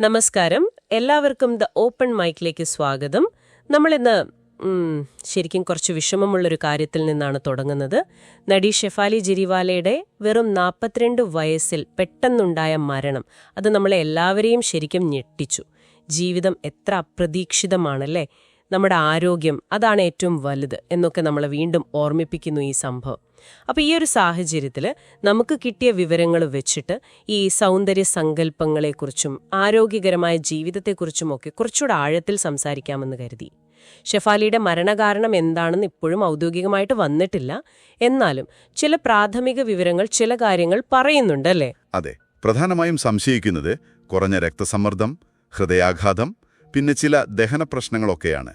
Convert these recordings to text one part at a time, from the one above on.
നമസ്കാരം. എല്ലാവർക്കും the open മൈക്കിലേക്ക് സ്വാഗതം. നമ്മളിന്ന് ശരിക്കും കുറച്ച് വിഷമമുള്ളൊരു കാര്യത്തിൽ നിന്നാണ് തുടങ്ങുന്നത്. നടി ഷെഫാലി ജിരിവാലയുടെ വെറും നാൽപ്പത്തിരണ്ട് വയസ്സിൽ പെട്ടെന്നുണ്ടായ മരണം അത് നമ്മളെ എല്ലാവരെയും ശരിക്കും ഞെട്ടിച്ചു. ജീവിതം എത്ര അപ്രതീക്ഷിതമാണല്ലേ? നമ്മുടെ ആരോഗ്യം അതാണ് ഏറ്റവും വലുത് എന്നൊക്കെ നമ്മളെ വീണ്ടും ഓർമ്മിപ്പിക്കുന്നു ഈ സംഭവം. അപ്പോൾ ഈ ഒരു സാഹചര്യത്തിൽ നമുക്ക് കിട്ടിയ വിവരങ്ങൾ വെച്ചിട്ട് ഈ സൗന്ദര്യ സങ്കല്പങ്ങളെക്കുറിച്ചും ആരോഗ്യകരമായ ജീവിതത്തെക്കുറിച്ചുമൊക്കെ കുറച്ചുകൂടെ ആഴത്തിൽ സംസാരിക്കാമെന്ന് കരുതി. ഷെഫാലിയുടെ മരണകാരണം എന്താണെന്ന് ഇപ്പോഴും ഔദ്യോഗികമായിട്ട് വന്നിട്ടില്ല. എന്നാലും ചില പ്രാഥമിക വിവരങ്ങൾ ചില കാര്യങ്ങൾ പറയുന്നുണ്ടല്ലേ? അതെ. പ്രധാനമായും സംശയിക്കുന്നത് കുറഞ്ഞ രക്തസമ്മർദ്ദം ഹൃദയാഘാതം പിന്നെ ചില ദഹന പ്രശ്നങ്ങളൊക്കെയാണ്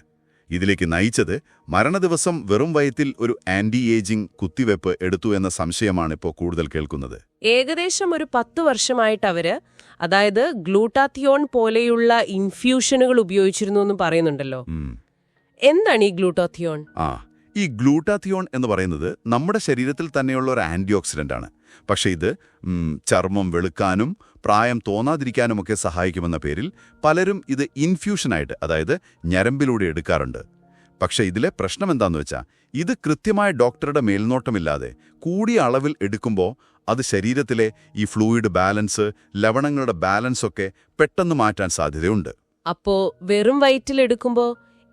ഇതിലേക്ക് നയിച്ചത് മരണദിവസം വെറും വയത്തിൽ ഒരു ആന്റി ഏജിംഗ് കുത്തിവെപ്പ് എടുത്തു എന്ന സംശയമാണ് ഇപ്പോൾ കൂടുതൽ കേൾക്കുന്നത്. ഏകദേശം ഒരു പത്ത് വർഷമായിട്ട് അവർ അതായത് ഗ്ലൂട്ടാത്തിയോൺ പോലെയുള്ള ഇൻഫ്യൂഷനുകൾ ഉപയോഗിച്ചിരുന്നു എന്ന് പറയുന്നുണ്ടല്ലോ. എന്താണ് ഈ ഗ്ലൂട്ടാത്തിയോൺ ആ ഈ ഗ്ലൂട്ടാത്തിയോൺ എന്ന് പറയുന്നത് നമ്മുടെ ശരീരത്തിൽ തന്നെയുള്ള ഒരു ആന്റി ഓക്സിഡന്റാണ് ആണ്. പക്ഷേ ഇത് ചർമ്മം വെളുക്കാനും പ്രായം തോന്നാതിരിക്കാനുമൊക്കെ സഹായിക്കുമെന്ന പേരിൽ പലരും ഇത് ഇൻഫ്യൂഷനായിട്ട് അതായത് ഞരമ്പിലൂടെ എടുക്കാറുണ്ട്. പക്ഷേ ഇതിലെ പ്രശ്നം എന്താണെന്ന് വെച്ചാൽ ഇത് കൃത്യമായ ഡോക്ടറുടെ മേൽനോട്ടമില്ലാതെ കൂടിയ അളവിൽ എടുക്കുമ്പോൾ അത് ശരീരത്തിലെ ഈ ഫ്ലൂയിഡ് ബാലൻസ് ലവണങ്ങളുടെ ബാലൻസ് ഒക്കെ പെട്ടെന്ന് മാറ്റാൻ സാധ്യതയുണ്ട്. അപ്പോ വെറും വയറ്റിലെടുക്കുമ്പോ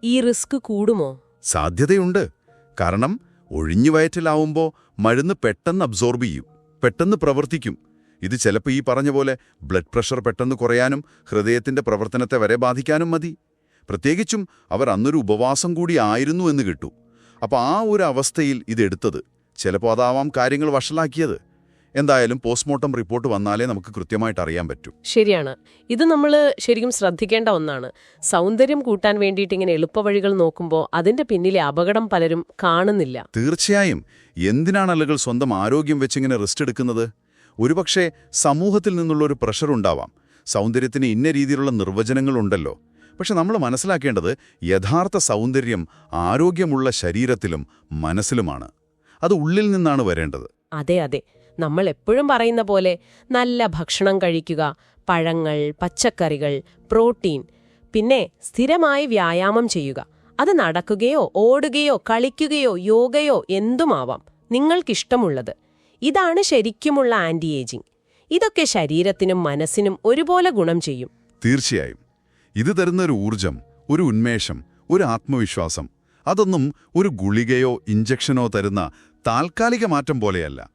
ഈ റിസ്ക് കൂടുമോ? സാധ്യതയുണ്ട്. കാരണം ഒഴിഞ്ഞു വയറ്റിലാവുമ്പോൾ മരുന്ന് പെട്ടെന്ന് അബ്സോർബ് ചെയ്യും പെട്ടെന്ന് പ്രവർത്തിക്കും. ഇത് ചിലപ്പോൾ ഈ പറഞ്ഞ പോലെ ബ്ലഡ് പ്രഷർ പെട്ടെന്ന് കുറയാനും ഹൃദയത്തിന്റെ പ്രവർത്തനത്തെ വരെ ബാധിക്കാനും മതി. പ്രത്യേകിച്ചും അവർ അന്നൊരു ഉപവാസം കൂടി ആയിരുന്നു എന്ന് കിട്ടു. അപ്പോൾ ആ ഒരു അവസ്ഥയിൽ ഇതെടുത്തത്. ചിലപ്പോൾ അതാവാം കാര്യങ്ങൾ വഷളാക്കിയത്. എന്തായാലും പോസ്റ്റ്മോർട്ടം റിപ്പോർട്ട് വന്നാലേ നമുക്ക് കൃത്യമായിട്ട് അറിയാൻ പറ്റൂ. ശരിയാണ്. ഇത് നമ്മൾ ശരിക്കും ശ്രദ്ധിക്കേണ്ട ഒന്നാണ്. സൗന്ദര്യം കൂട്ടാൻ വേണ്ടിയിട്ട് ഇങ്ങനെ എളുപ്പവഴികൾ നോക്കുമ്പോൾ അതിന്റെ പിന്നിലെ അപകടം പലരും കാണുന്നില്ല. തീർച്ചയായും. എന്തിനാണ് ആളുകൾ സ്വന്തം ആരോഗ്യം വെച്ചിങ്ങനെ റിസ്ക് എടുക്കുന്നത്? ഒരുപക്ഷെ സമൂഹത്തിൽ നിന്നുള്ള ഒരു പ്രഷർ ഉണ്ടാവാം. സൗന്ദര്യത്തിന് ഇന്ന രീതിയിലുള്ള നിർവചനങ്ങളുണ്ടല്ലോ പക്ഷെ നമ്മൾ മനസ്സിലാക്കേണ്ടത് യഥാർത്ഥ സൗന്ദര്യം ആരോഗ്യമുള്ള ശരീരത്തിലും മനസ്സിലുമാണ്. അത് ഉള്ളിൽ നിന്നാണ് വരേണ്ടത്. അതെ അതെ. നമ്മൾ എപ്പോഴും പറയുന്ന പോലെ നല്ല ഭക്ഷണം കഴിക്കുക പഴങ്ങൾ പച്ചക്കറികൾ പ്രോട്ടീൻ പിന്നെ സ്ഥിരമായി വ്യായാമം ചെയ്യുക. അത് നടക്കുകയോ ഓടുകയോ കളിക്കുകയോ യോഗയോ എന്തുമാവാം നിങ്ങൾക്കിഷ്ടമുള്ളത്. ഇതാണ് ശരിക്കുമുള്ള ആന്റി ഏജിംഗ് ഇതൊക്കെ ശരീരത്തിനും മനസ്സിനും ഒരുപോലെ ഗുണം ചെയ്യും. തീർച്ചയായും. ഇത് തരുന്ന ഒരു ഊർജം ഒരു ഉന്മേഷം ഒരു ആത്മവിശ്വാസം. അതൊന്നും ഒരു ഗുളികയോ ഇഞ്ചക്ഷനോ തരുന്ന താൽക്കാലിക മാറ്റം പോലെയല്ല.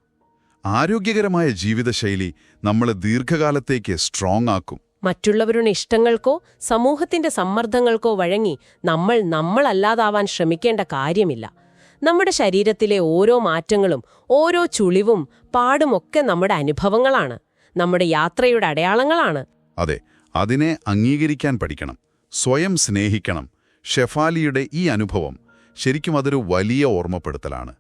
ആരോഗ്യകരമായ ജീവിതശൈലി നമ്മളെ ദീർഘകാലത്തേക്ക് സ്ട്രോങ് ആക്കും. മറ്റുള്ളവരുടെ ഇഷ്ടങ്ങൾക്കോ സമൂഹത്തിന്റെ സമ്മർദ്ദങ്ങൾക്കോ വഴങ്ങി നമ്മൾ നമ്മളല്ലാതാവാൻ ശ്രമിക്കേണ്ട കാര്യമില്ല. നമ്മുടെ ശരീരത്തിലെ ഓരോ മാറ്റങ്ങളും ഓരോ ചുളിവും പാടുമൊക്കെ നമ്മുടെ അനുഭവങ്ങളാണ്. നമ്മുടെ യാത്രയുടെ അടയാളങ്ങളാണ്. അതെ അതിനെ അംഗീകരിക്കാൻ പഠിക്കണം സ്വയം സ്നേഹിക്കണം. ഷെഫാലിയുടെ ഈ അനുഭവം ശരിക്കും അതൊരു വലിയ ഓർമ്മപ്പെടുത്തലാണ്.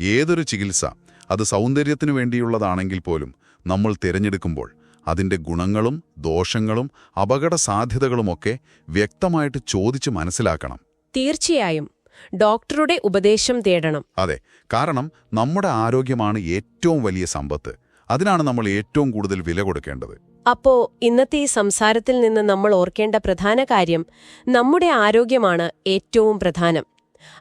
ഏതൊരു ചികിത്സ അത് സൗന്ദര്യത്തിനു വേണ്ടിയുള്ളതാണെങ്കിൽ പോലും നമ്മൾ തിരഞ്ഞെടുക്കുമ്പോൾ അതിന്റെ ഗുണങ്ങളും ദോഷങ്ങളും അപകട സാധ്യതകളുമൊക്കെ വ്യക്തമായിട്ട് ചോദിച്ച് മനസ്സിലാക്കണം. തീർച്ചയായും. ഡോക്ടറുടെ ഉപദേശം തേടണം. അതെ. കാരണം നമ്മുടെ ആരോഗ്യമാണ് ഏറ്റവും വലിയ സമ്പത്ത്. അതിനാണ് നമ്മൾ ഏറ്റവും കൂടുതൽ വില കൊടുക്കേണ്ടത്. അപ്പോ ഇന്നത്തെ ഈ സംസാരത്തിൽ നിന്ന് നമ്മൾ ഓർക്കേണ്ട പ്രധാന കാര്യം നമ്മുടെ ആരോഗ്യമാണ് ഏറ്റവും പ്രധാനം.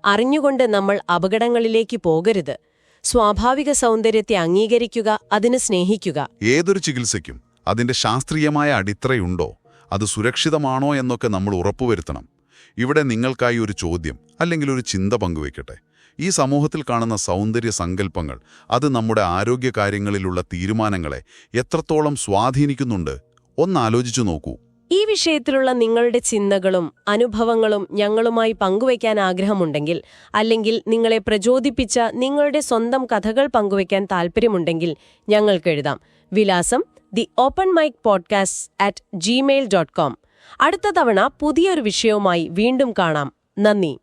അറിഞ്ഞുകൊണ്ട് നമ്മൾ അപകടങ്ങളിലേക്ക് പോകരുത്. സ്വാഭാവിക സൗന്ദര്യത്തെ അംഗീകരിക്കുക അതിനെ സ്നേഹിക്കുക. ഏതൊരു ചികിത്സയ്ക്കും അതിന്റെ ശാസ്ത്രീയമായ അടിത്തറയുണ്ടോ? അത് സുരക്ഷിതമാണോ എന്നൊക്കെ നമ്മൾ ഉറപ്പുവരുത്തണം. ഇവിടെ നിങ്ങൾക്കായി ഒരു ചോദ്യം അല്ലെങ്കിൽ ഒരു ചിന്ത പങ്കുവയ്ക്കട്ടെ. ഈ സമൂഹത്തിൽ കാണുന്ന സൗന്ദര്യ സങ്കല്പങ്ങൾ അത് നമ്മുടെ ആരോഗ്യകാര്യങ്ങളിലുള്ള തീരുമാനങ്ങളെ എത്രത്തോളം സ്വാധീനിക്കുന്നുണ്ട്? ഒന്നാലോചിച്ചു നോക്കൂ. ഈ വിഷയത്തിലുള്ള നിങ്ങളുടെ ചിന്തകളും അനുഭവങ്ങളും ഞങ്ങളുമായി പങ്കുവയ്ക്കാൻ ആഗ്രഹമുണ്ടെങ്കിൽ അല്ലെങ്കിൽ നിങ്ങളെ പ്രചോദിപ്പിച്ച നിങ്ങളുടെ സ്വന്തം കഥകൾ പങ്കുവയ്ക്കാൻ താൽപ്പര്യമുണ്ടെങ്കിൽ ഞങ്ങൾക്ക് എഴുതാം. വിലാസം the open mic podcast at gmail dot com അടുത്ത തവണ പുതിയൊരു വിഷയവുമായി വീണ്ടും കാണാം. നന്ദി.